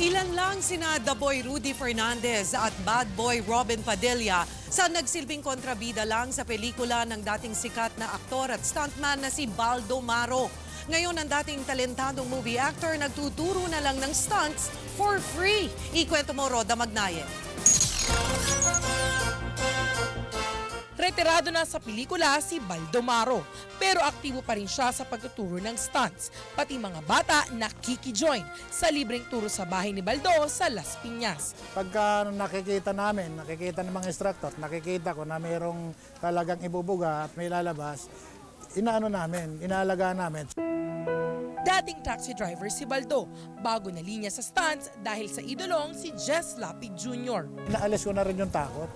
Ilan lang sina The Boy Rudy Fernandez at Bad Boy Robin Padilla sa nagsilbing kontrabida lang sa pelikula ng dating sikat na aktor at stuntman na si Baldo Maro. Ngayon ang dating talentadong movie actor nagtuturo na lang ng stunts for free. Ikwento mo, Roda Magnaye. Retirado na sa pelikula si Baldomaro, pero aktibo pa rin siya sa pagtuturo ng stunts. Pati mga bata nakiki-join sa libreng turo sa bahay ni Baldo sa Las Piñas. Pagka nakikita namin, nakikita ng mga instructor, nakikita ko na mayroong talagang ibubuga at may lalabas, inaano namin, inaalaga namin. Dating taxi driver si Baldo, bago na linya sa stunts dahil sa idolong si Jess Lapid Jr. Inaalis ko na rin yung takot.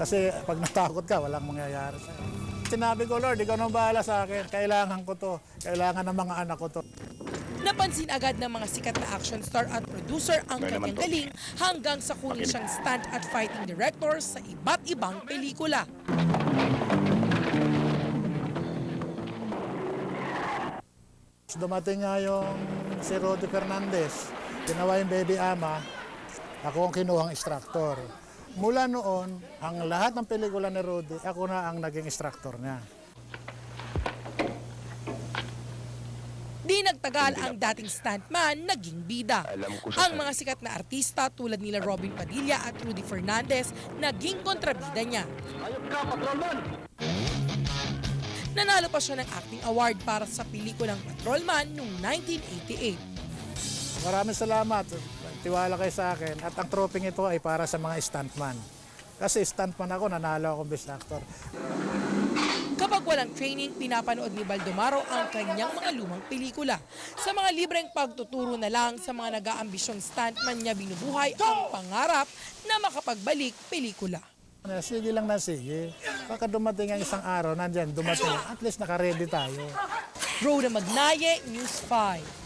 Kasi pag natakot ka, walang mangyayari sa'yo. Sinabi ko, Lord, ikaw nang bahala sa akin. Kailangan ko to. Kailangan ng mga anak ko to. Napansin agad ng mga sikat na action star at producer ang kanyang galing hanggang sa kunin siyang stunt at fighting director sa iba't ibang pelikula. Dumating nga yung si Rodi Fernandez. Ginawa yung baby ama. Ako ang kinuhang instructor. Mula noon, ang lahat ng pelikula ni Rodi, ako na ang naging instructor niya. Di nagtagal ang dating stuntman naging bida. Ang mga sikat na artista tulad nila Robin Padilla at Rudy Fernandez naging kontrabida niya. Nanalo pa siya ng acting award para sa pelikulang Patrolman noong 1988. Maraming salamat. Tiwala kayo sa akin. At ang troping ito ay para sa mga stuntman. Kasi stuntman ako, nanalo akong best actor. Kapag walang training, pinapanood ni Baldomaro ang kanyang mga lumang pelikula. Sa mga libreng pagtuturo na lang sa mga nag-aambisyong stuntman niya binubuhay ang pangarap na makapagbalik pelikula. Sige lang na sige. Baka dumating ang isang araw, nandyan, dumating. At least nakaready tayo. Rhoda Magnaye, News 5.